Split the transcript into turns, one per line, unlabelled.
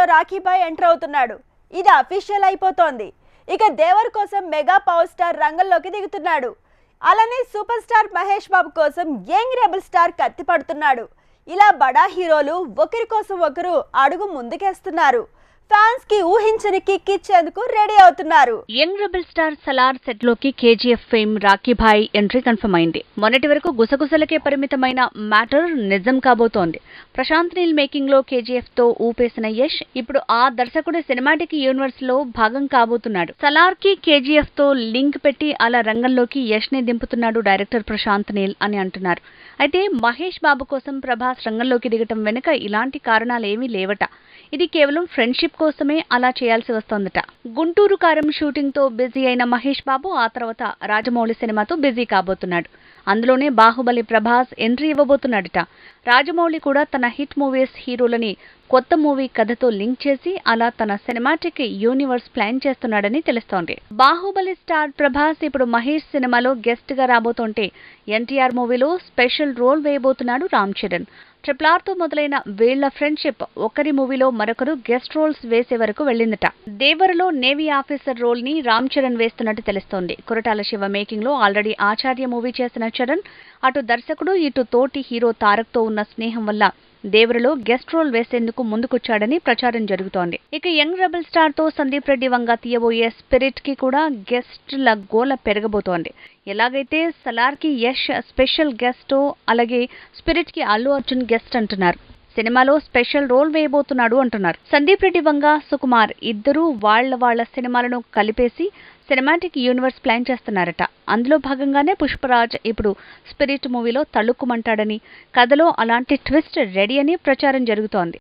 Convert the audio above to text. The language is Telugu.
మూవీలో రాఖీబాయ్ ఎంటర్ అవుతున్నాడు. ఇది అఫీషియల్ అయిపోతోంది. ఇక దేవర్ కోసం మెగా పవర్ స్టార్ రంగంలోకి దిగుతున్నాడు. అలానే సూపర్ స్టార్ మహేష్ బాబు కోసం యంగ్ రెబల్ స్టార్ కత్తి పడుతున్నాడు. ఇలా బడా హీరోలు ఒకరి కోసం ఒకరు అడుగు ముందుకేస్తున్నారు. ఫ్యాన్స్కి ఊహించని కిక్ ఇచ్చేందుకు రెడీ అవుతున్నారు.
Young rebel star Salaar సెట్లోకి KGF fame Rocky Bhai entry confirm అయింది. మొన్నటి వరకు గుసగుసలకే పరిమితమైన మ్యాటర్ నిజం కాబోతోంది. ప్రశాంత్ నీల్ మేకింగ్లో కేజీఎఫ్తో ఊపేసిన యష్ ఇప్పుడు ఆ దర్శకుడి సినిమాటిక్ యూనివర్స్లో భాగం కాబోతున్నాడు. సలార్కి కేజీఎఫ్తో లింక్ పెట్టి అలా రంగంలోకి యష్ని దింపుతున్నాడు డైరెక్టర్ ప్రశాంత్ నీల్ అని అంటున్నారు. అయితే మహేష్ బాబు కోసం ప్రభాస్ రంగంలోకి దిగటం వెనుక ఇలాంటి కారణాలేమీ లేవట. ఇది కేవలం ఫ్రెండ్షిప్ కోసమే అలా చేయాల్సి వస్తోందట. గుంటూరు కారం షూటింగ్తో బిజీ అయిన మహేష్ బాబు ఆ తర్వాత రాజమౌళి సినిమాతో బిజీ కాబోతున్నాడు. అందులోనే బాహుబలి ప్రభాస్ ఎంట్రీ ఇవ్వబోతున్నాడట. రాజమౌళి కూడా తన హిట్ మూవీస్ హీరోలని కొత్త మూవీ కథతో లింక్ చేసి అలా తన సినిమాటిక్ యూనివర్స్ ప్లాన్ చేస్తున్నాడని తెలుస్తోంది. బాహుబలి స్టార్ ప్రభాస్ ఇప్పుడు మహేష్ సినిమాలో గెస్ట్గా రాబోతుంటే ఎన్టీఆర్ మూవీలో స్పెషల్ రోల్ వేయబోతున్నాడు రామ్ చరణ్. ట్రిపుల్తో మొదలైన వీళ్ళ ఫ్రెండ్షిప్ ఒకరి మూవీలో మరొకరు గెస్ట్ రోల్స్ వేసే వరకు వెళ్ళిందట. దేవరలో నేవీ ఆఫీసర్ రోల్ని రామ్ చరణ్ వేస్తున్నట్టు తెలుస్తోంది. కురటాల శివ మేకింగ్లో ఆల్రెడీ ఆచార్య మూవీ చేసిన చరణ్ అటు దర్శకుడు ఇటు తోటి హీరో తారక్తో ఉన్న స్నేహం వల్ల దేవరలో గెస్ట్ రోల్ వేసేందుకు ముందుకొచ్చాడని ప్రచారం జరుగుతోంది. ఇక యంగ్ రెబల్ స్టార్తో సందీప్ రెడ్డి వంగ తీయబోయే స్పిరిట్కి కూడా గెస్ట్ల గోల పెరగబోతోంది. ఎలాగైతే సలార్కి యష్ స్పెషల్ గెస్ట్ అలాగే స్పిరిట్కి అల్లు అర్జున్ గెస్ట్ అంటున్నారు. సినిమాలో స్పెషల్ రోల్ వేయబోతున్నాడు అంటున్నారు. సందీప్ రెడ్డి వంగ సుకుమార్ ఇద్దరూ వాళ్ళ వాళ్ళ సినిమాలను కలిపేసి సినిమాటిక్ యూనివర్స్ ప్లాన్ చేస్తున్నారట. అందులో భాగంగానే పుష్పరాజ్ ఇప్పుడు స్పిరిట్ మూవీలో తళుక్కుమంటాడని కథలో అలాంటి ట్విస్ట్ రెడీ అని ప్రచారం జరుగుతోంది.